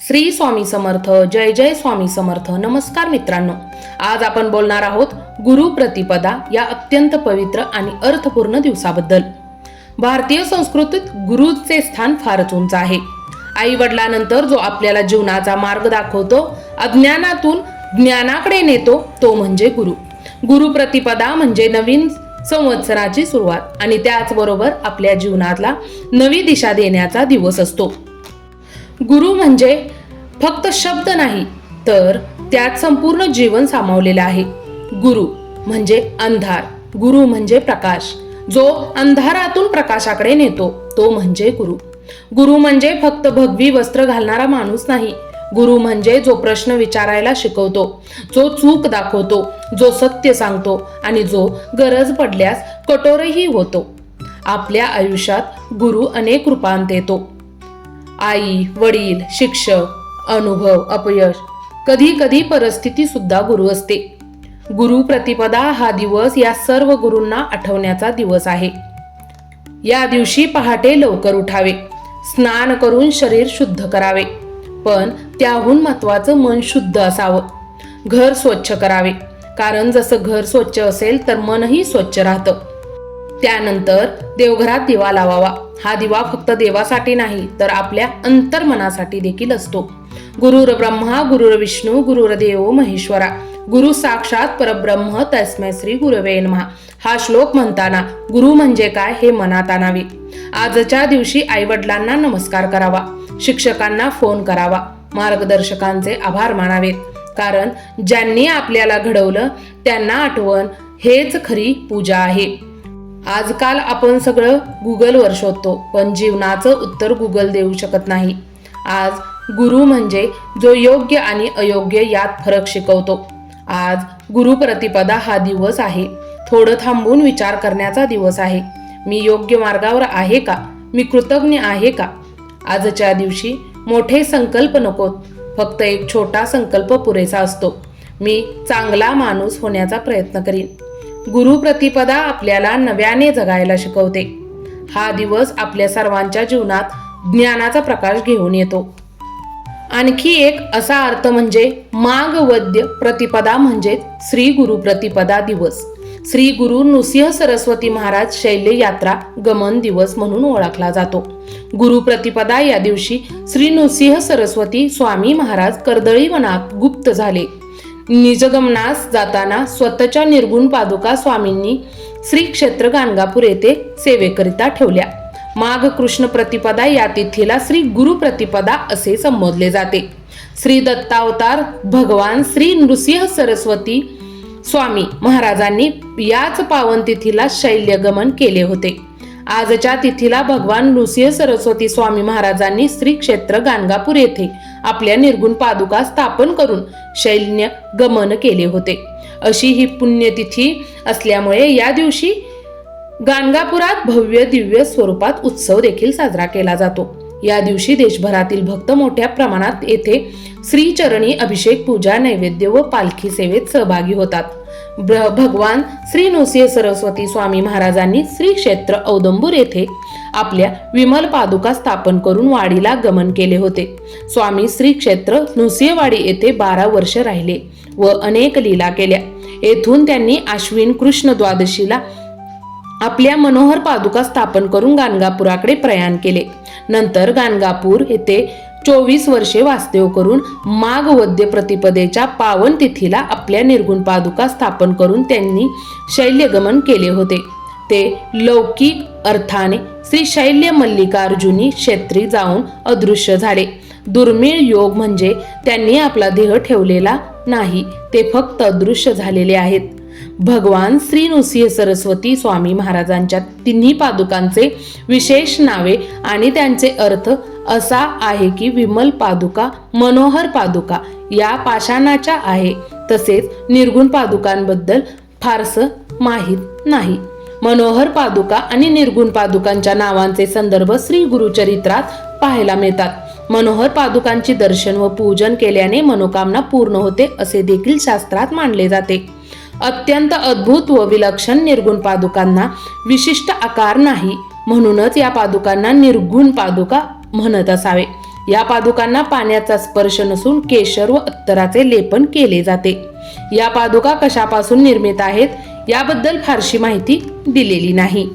श्री स्वामी समर्थ जय जय स्वामी समर्थ. नमस्कार मित्रांनो. आज आपण बोलणार आहोत गुरु प्रतिपदा या अत्यंत पवित्र आणि अर्थपूर्ण दिवसाबद्दल. भारतीय संस्कृतीत गुरुचे स्थान फारच उंच आहे. आई वडिलानंतर जो आपल्याला जीवनाचा मार्ग दाखवतो अज्ञानातून ज्ञानाकडे नेतो तो म्हणजे गुरु. गुरु प्रतिपदा म्हणजे नवीन संवत्सराची सुरुवात आणि त्याचबरोबर आपल्या जीवनातला नवी दिशा देण्याचा दिवस असतो. गुरु म्हणजे फक्त शब्द नाही तर त्यात संपूर्ण जीवन सामावलेलं आहे. गुरु म्हणजे अंधार गुरु म्हणजे प्रकाश. जो अंधारातून प्रकाशाकडे नेतो तो म्हणजे गुरु. गुरु म्हणजे फक्त भगवी वस्त्र घालणारा माणूस नाही. गुरु म्हणजे जो प्रश्न विचारायला शिकवतो जो चूक दाखवतो जो सत्य सांगतो आणि जो गरज पडल्यास कठोरही होतो. आपल्या आयुष्यात गुरु अनेक रूपांत येतो. आई वडील शिक्षक अनुभव अपयश. कधी कधी परिस्थिती सुद्धा गुरु असते. गुरु प्रतिपदा हा दिवस या सर्व गुरूंना आठवण्याचा दिवस आहे. या दिवशी पहाटे लवकर उठावे. स्नान करून शरीर शुद्ध करावे. पण त्याहून महत्वाचं मन शुद्ध असावं. घर स्वच्छ करावे. कारण जसं घर स्वच्छ असेल तर मनही स्वच्छ राहतं. त्यानंतर देवघरात दिवा लावावा. हा दिवा फक्त देवासाठी नाही तर आपल्या अंतर्मनासाठी देखील असतो. गुरुर ब्रह्मा गुरुर विष्णू गुरुर देव महेश्वरा. गुरु साक्षात परब्रह्म तस्मै श्री गुरवे महा हा श्लोक म्हणताना गुरु म्हणजे काय हे मनात आणावे. आजच्या दिवशी आई वडिलांना नमस्कार करावा. शिक्षकांना फोन करावा. मार्गदर्शकांचे आभार मानावेत कारण ज्यांनी आपल्याला घडवलं त्यांना आठवण हेच खरी पूजा आहे. आजकाल आपण सगळं गुगलवर शोधतो पण जीवनाचं उत्तर गुगल देऊ शकत नाही. आज गुरु म्हणजे जो योग्य आणि अयोग्य यात फरक शिकवतो. आज गुरु प्रतिपदा हा दिवस आहे. थोडं थांबून विचार करण्याचा दिवस आहे. मी योग्य मार्गावर आहे का? मी कृतज्ञ आहे का? आजच्या दिवशी मोठे संकल्प नकोत फक्त एक छोटा संकल्प पुरेसा असतो. मी चांगला माणूस होण्याचा प्रयत्न करीन. गुरुप्रतिपदा आपल्याला नव्याने जगायला शिकवते. हा दिवस आपल्या सर्वांच्या जीवनात ज्ञानाचा प्रकाश घेऊन येतो. आणखी एक असा अर्थ म्हणजे माग वद्य प्रतिपदा म्हणजे श्री गुरु प्रतिपदा दिवस. श्री गुरु नृसिंह सरस्वती महाराज शैल्य यात्रा गमन दिवस म्हणून ओळखला जातो. गुरु प्रतिपदा या दिवशी श्री नृसिंह सरस्वती स्वामी महाराज कर्दळी वनात गुप्त झाले. निजगमनास जाताना स्वतःच्या निर्गुण पादुका स्वामींनी श्री क्षेत्र गाणगापूर येथे सेवेकरिता ठेवल्या. माघ कृष्ण प्रतिपदा या तिथीला श्री गुरु प्रतिपदा असे संबोधले जाते. श्री दत्तावतार भगवान श्री नृसिंह सरस्वती स्वामी महाराजांनी याच पावन तिथीला शैल्यगमन केले होते. आजच्या तिथीला भगवान नृसिंह सरस्वती स्वामी महाराजांनी श्री क्षेत्र गाणगापूर येथे आपल्या निर्गुण पादुका स्थापन करून शैल्य गमन केले होते. अशी ही पुण्यतिथी असल्यामुळे या दिवशी गाणगापुरात भव्य दिव्य स्वरूपात उत्सव देखील साजरा केला जातो. या दिवशी देशभरातील भक्त मोठ्या प्रमाणात येथे श्रीचरणी अभिषेक पूजा नैवेद्य व पालखी सेवेत सहभागी होतात. भगवान श्री नृसिंह सरस्वती स्वामी महाराजांनी श्री क्षेत्र औदंबूर येथे आपल्या विमल पादुका स्थापन करून वाडीला गमन केले होते. स्वामी श्री क्षेत्र नृसिंहवाडी येथे बारा वर्ष राहिले व अनेक लीला केल्या. येथून त्यांनी आश्विन कृष्ण द्वादशीला आपल्या मनोहर पादुका स्थापन करून गाणगापुराकडे प्रयाण केले. नंतर गाणगापूर येथे चोवीस वर्षे वास्तव करून माघ वद्य प्रतिपदेच्या पावन तिथीला आपल्या निर्गुण पादुका स्थापन करून त्यांनी शैल्यगमन केले होते. ते लौकिक अर्थाने श्री शैल्य मल्लिकार्जुनी क्षेत्री जाऊन अदृश्य झाले. दुर्मिळ योग म्हणजे त्यांनी आपला देह ठेवलेला नाही ते फक्त अदृश्य झालेले आहेत. भगवान श्री नृसिंह सरस्वती स्वामी महाराजांच्या तिन्ही पादुकांचे विशेष नावे आणि त्यांचे अर्थ असा आहे की विमल पादुका मनोहर पादुका या पाषाणाच्या आहे. तसेच निर्गुण पादुकांबद्दल फारसं माहीत नाही. मनोहर पादुका आणि निर्गुण पादुकांच्या नावांचे संदर्भ श्री गुरुचरित्रात पाहायला मिळतात. मनोहर पादुकांची दर्शन व पूजन केल्याने मनोकामना पूर्ण होते असे देखील शास्त्रात मानले जाते. अत्यंत अद्भुत व विलक्षण निर्गुण पादुकांना विशिष्ट आकार नाही म्हणूनच या पादुकांना निर्गुण पादुका म्हणत असावे. या पादुकांना पाण्याचा स्पर्श नसून केशर व अत्तराचे लेपन केले जाते. या पादुका कशापासून निर्मित आहेत याबद्दल फारशी माहिती दिलेली नाही.